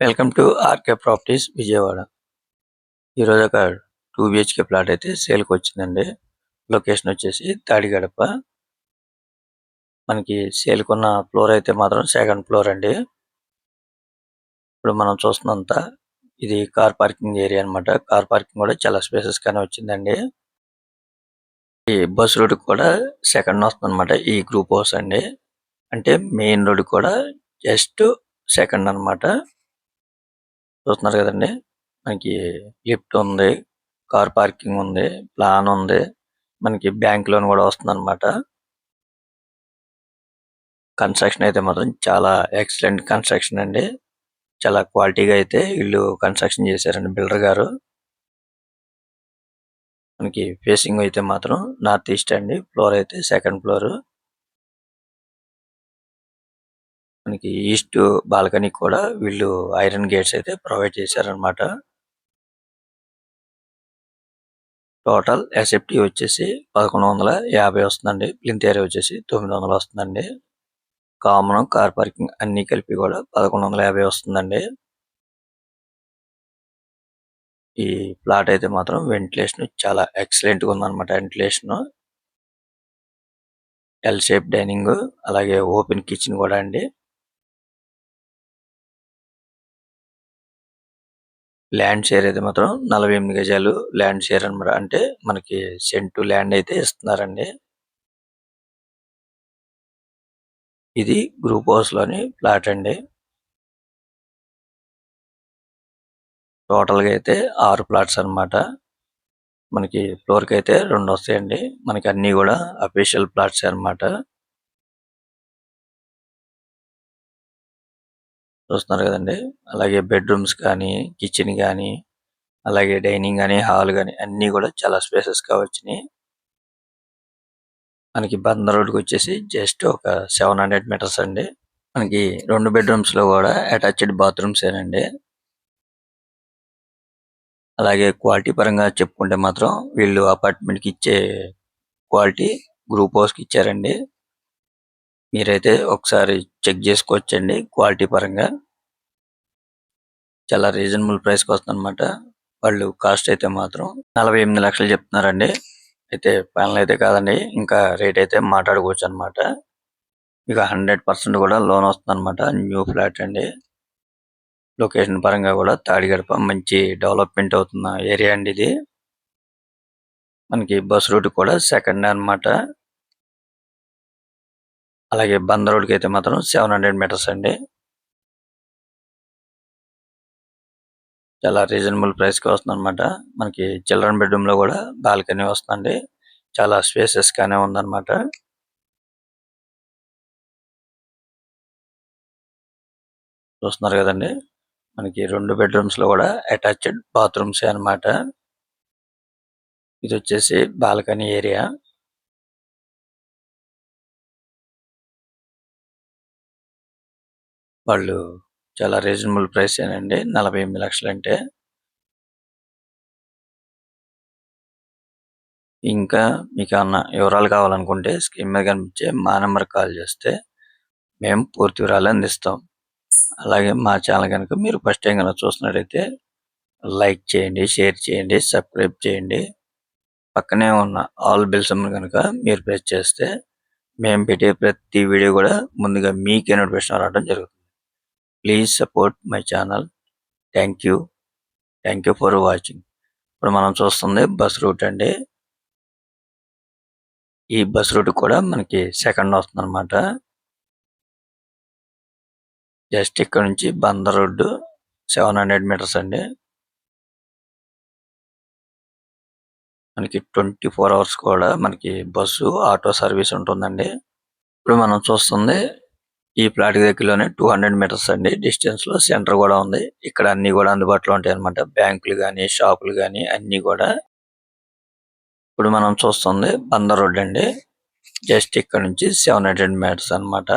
Welcome to RK properties Vijayawada. ఈరోజు ఒక two BHK plot అయితే సేల్కి వచ్చిందండి. లొకేషన్ వచ్చేసి తాడిగడప. మనకి సేల్కి ఉన్న ఫ్లోర్ అయితే మాత్రం సెకండ్ ఫ్లోర్ అండి. ఇప్పుడు మనం చూస్తున్నంత ఇది కార్ పార్కింగ్ ఏరియా అన్నమాట. కార్ పార్కింగ్ కూడా చాలా స్పేసెస్ కానీ వచ్చిందండి. ఈ బస్ రోడ్ కూడా సెకండ్ వస్తుంది అనమాట ఈ గ్రూప్ హౌస్ అండి. అంటే మెయిన్ రోడ్ కూడా జస్ట్ సెకండ్ అన్నమాట. చూస్తున్నారు కదండి. మనకి లిఫ్ట్ ఉంది కార్ పార్కింగ్ ఉంది ప్లాన్ ఉంది. మనకి బ్యాంక్ లోన్ కూడా వస్తుంది అనమాట కన్స్ట్రక్షన్ అయితే మాత్రం చాలా ఎక్సలెంట్ కన్స్ట్రక్షన్ అండి. చాలా క్వాలిటీగా అయితే ఇల్లు కన్స్ట్రక్షన్ చేశారండి బిల్డర్ గారు. మనకి ఫేసింగ్ అయితే మాత్రం నార్త్ ఈస్ట్ అండి. ఫ్లోర్ అయితే సెకండ్ ఫ్లోర్. మనకి ఈస్ట్ బాల్కనీ కూడా వీళ్ళు ఐరన్ గేట్స్ అయితే ప్రొవైడ్ చేశారనమాట టోటల్ ఎస్ఎఫ్టీ వచ్చేసి పదకొండు వందల యాభై వస్తుందండి. ప్లింత్ ఏరియా వచ్చేసి తొమ్మిది వందలు వస్తుందండి. కామన్ కార్ పార్కింగ్ అన్ని కలిపి కూడా పదకొండు వందల యాభై వస్తుందండి. ఈ ప్లాట్ అయితే మాత్రం వెంటిలేషన్ చాలా ఎక్సలెంట్గా ఉందన్నమాట. వెంటిలేషన్. ఎల్ షేప్ డైనింగ్ అలాగే ఓపెన్ కిచెన్ కూడా అండి. ల్యాండ్ షేర్ అయితే మాత్రం నలభై ఎనిమిది గజాలు ల్యాండ్ షేర్ అనమాట అంటే మనకి సెంటు ల్యాండ్ అయితే ఇస్తున్నారండి. ఇది గ్రూప్ హౌస్లోని ప్లాట్ అండి. టోటల్గా అయితే ఆరు ప్లాట్స్ అన్నమాట. మనకి ఫ్లోర్కి అయితే రెండు వస్తాయండి. మనకి అన్ని కూడా అఫీషియల్ ప్లాట్స్ అన్నమాట. చూస్తున్నారు కదండి. అలాగే బెడ్రూమ్స్ కానీ కిచెన్ కానీ అలాగే డైనింగ్ కానీ హాల్ కానీ అన్ని కూడా చాలా స్పేసెస్గా వచ్చినాయి మనకి బందర్ రోడ్ వచ్చేసి జస్ట్ ఒక సెవెన్ హండ్రెడ్ మీటర్స్ అండి. మనకి రెండు బెడ్రూమ్స్లో కూడా అటాచ్డ్ బాత్రూమ్స్ ఏనండి. అలాగే క్వాలిటీ పరంగా చెప్పుకుంటే మాత్రం వీళ్ళు అపార్ట్మెంట్కి ఇచ్చే క్వాలిటీ గ్రూప్ హౌస్కి ఇచ్చారండి. మీరైతే ఒకసారి చెక్ చేసుకోవచ్చండి క్వాలిటీ పరంగా. చాలా రీజనబుల్ ప్రైస్కి వస్తుంది వాళ్ళు కాస్ట్ అయితే మాత్రం నలభై ఎనిమిది లక్షలు చెప్తున్నారండి. అయితే ఫైనల్ అయితే కాదండి ఇంకా రేట్ అయితే మాట్లాడుకోవచ్చు అనమాట మీకు హండ్రెడ్ పర్సెంట్ కూడా లోన్ వస్తుంది అనమాట న్యూ ఫ్లాట్ అండి. లొకేషన్ పరంగా కూడా తాడిగడప మంచి డెవలప్మెంట్ అవుతున్న ఏరియా అండి ఇది. మనకి బస్ రూట్ కూడా సెకండ్ అన్నమాట. అలాగే బందర్ రోడ్కి అయితే మాత్రం సెవెన్ హండ్రెడ్ మీటర్స్ అండి. చాలా రీజనబుల్ ప్రైస్కి వస్తుంది అనమాట మనకి చిల్డ్రన్ బెడ్రూమ్లో కూడా బాల్కనీ వస్తుందండి. చాలా స్పేసెస్ గానే ఉందన్నమాట. చూస్తున్నారు కదండి. మనకి రెండు బెడ్రూమ్స్లో కూడా అటాచ్డ్ బాత్రూమ్స్ అన్నమాట. ఇది వచ్చేసి బాల్కనీ ఏరియా. వాళ్ళు చాలా రీజనబుల్ ప్రైస్ ఏనండి నలభై ఎనిమిది లక్షలు అంటే. ఇంకా మీకు ఏమన్నా వివరాలు కావాలనుకుంటే స్క్రీన్ మీద కనిపించే మా నెంబర్ కాల్ చేస్తే మేము పూర్తి వివరాలు అందిస్తాం. అలాగే మా ఛానల్ కనుక మీరు ఫస్ట్ టైం కనుక చూసినట్టయితే లైక్ చేయండి షేర్ చేయండి సబ్స్క్రైబ్ చేయండి. పక్కనే ఉన్న ఆల్ బిల్స్ కనుక మీరు ప్రెస్ చేస్తే మేము పెట్టే ప్రతి వీడియో కూడా ముందుగా మీకే నోటిఫికేషన్ రావడం జరుగుతుంది. Please support my channel thank you thank you for watching ఇప్పుడు మనం చూస్తుంది బస్ రూట్ అండి. ఈ బస్ రూట్ కూడా మనకి సెకండ్ వస్తుంది అనమాట జస్ట్ ఇక్కడ నుంచి Bandar road seven hundred metres అండి. మనకి ట్వంటీ ఫోర్ అవర్స్ కూడా మనకి బస్సు ఆటో సర్వీస్ ఉంటుందండి. ఇప్పుడు మనం చూస్తుంది ఈ ప్లాట్ దగ్గరలోనే టూ హండ్రెడ్ మీటర్స్ అండి. డిస్టెన్స్లో సెంటర్ కూడా ఉంది. ఇక్కడ అన్ని కూడా అందుబాటులో ఉంటాయి అనమాట బ్యాంకులు కానీ షాపులు కానీ అన్ని కూడా. ఇప్పుడు మనం చూస్తుంది బందర్ రోడ్ అండి. జస్ట్ ఇక్కడ నుంచి సెవెన్ హండ్రెడ్ మీటర్స్ అన్నమాట.